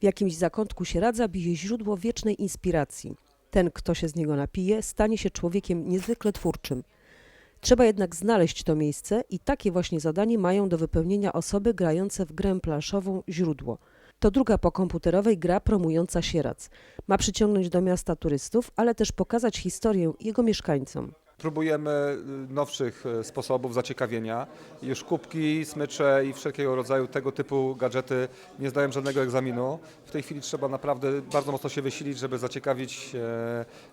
W jakimś zakątku Sieradza bije źródło wiecznej inspiracji. Ten, kto się z niego napije, stanie się człowiekiem niezwykle twórczym. Trzeba jednak znaleźć to miejsce i takie właśnie zadanie mają do wypełnienia osoby grające w grę planszową Źródło. To druga po komputerowej gra promująca Sieradz. Ma przyciągnąć do miasta turystów, ale też pokazać historię jego mieszkańcom. Próbujemy y, nowszych y, sposobów zaciekawienia. Już kubki, smycze i wszelkiego rodzaju tego typu gadżety nie zdają żadnego egzaminu. W tej chwili trzeba naprawdę bardzo mocno się wysilić, żeby zaciekawić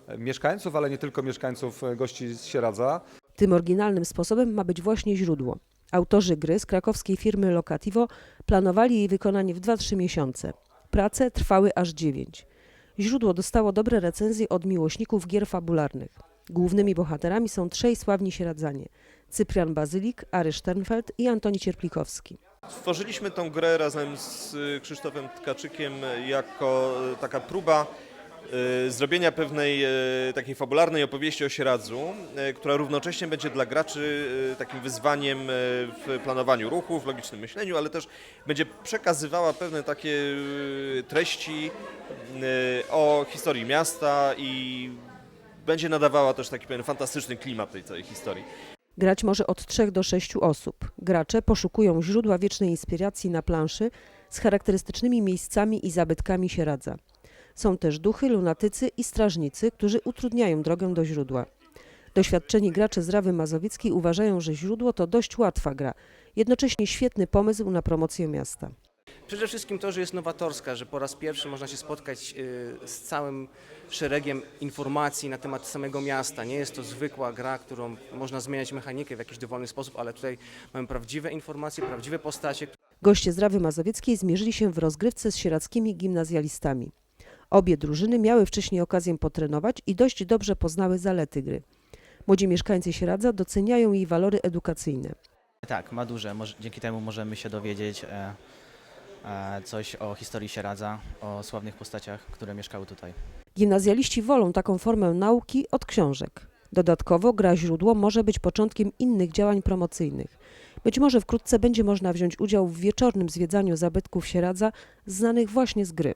e, mieszkańców, ale nie tylko mieszkańców, e, gości z Sieradza. Tym oryginalnym sposobem ma być właśnie źródło. Autorzy gry z krakowskiej firmy Locativo planowali jej wykonanie w 2-3 miesiące. Prace trwały aż 9. Źródło dostało dobre recenzje od miłośników gier fabularnych. Głównymi bohaterami są trzej sławni sieradzanie. Cyprian Bazylik, Ary Sternfeld i Antoni Cierplikowski. Stworzyliśmy tą grę razem z y, Krzysztofem Tkaczykiem jako y, taka próba y, zrobienia pewnej takiej fabularnej opowieści o Sieradzu, która równocześnie będzie dla graczy takim wyzwaniem w planowaniu ruchu, w logicznym myśleniu, ale też będzie przekazywała pewne takie treści o historii miasta i będzie nadawała też taki pewien fantastyczny klimat tej całej historii. Grać może od 3 do 6 osób. Gracze poszukują źródła wiecznej inspiracji na planszy z charakterystycznymi miejscami i zabytkami Sieradza. Są też duchy, lunatycy i strażnicy, którzy utrudniają drogę do źródła. Doświadczeni gracze z Rawy Mazowieckiej uważają, że źródło to dość łatwa gra, jednocześnie świetny pomysł na promocję miasta. Przede wszystkim to, że jest nowatorska, że po raz pierwszy można się spotkać y, z całym szeregiem informacji na temat samego miasta. Nie jest to zwykła gra, którą można zmieniać mechanikę w jakiś dowolny sposób, ale tutaj mamy prawdziwe informacje, prawdziwe postacie, Goście z Rawy Mazowieckiej zmierzyli się w rozgrywce z sierackimi gimnazjalistami. Obie drużyny miały wcześniej okazję potrenować i dość dobrze poznały zalety gry. Młodzi mieszkańcy Sieradza doceniają jej walory edukacyjne. Tak, ma duże. Dzięki temu możemy się dowiedzieć e, coś o historii Sieradza, o sławnych postaciach, które mieszkały tutaj. Gimnazjaliści wolą taką formę nauki od książek. Dodatkowo gra źródło może być początkiem innych działań promocyjnych. Być może wkrótce będzie można wziąć udział w wieczornym zwiedzaniu zabytków Sieradza znanych właśnie z gry.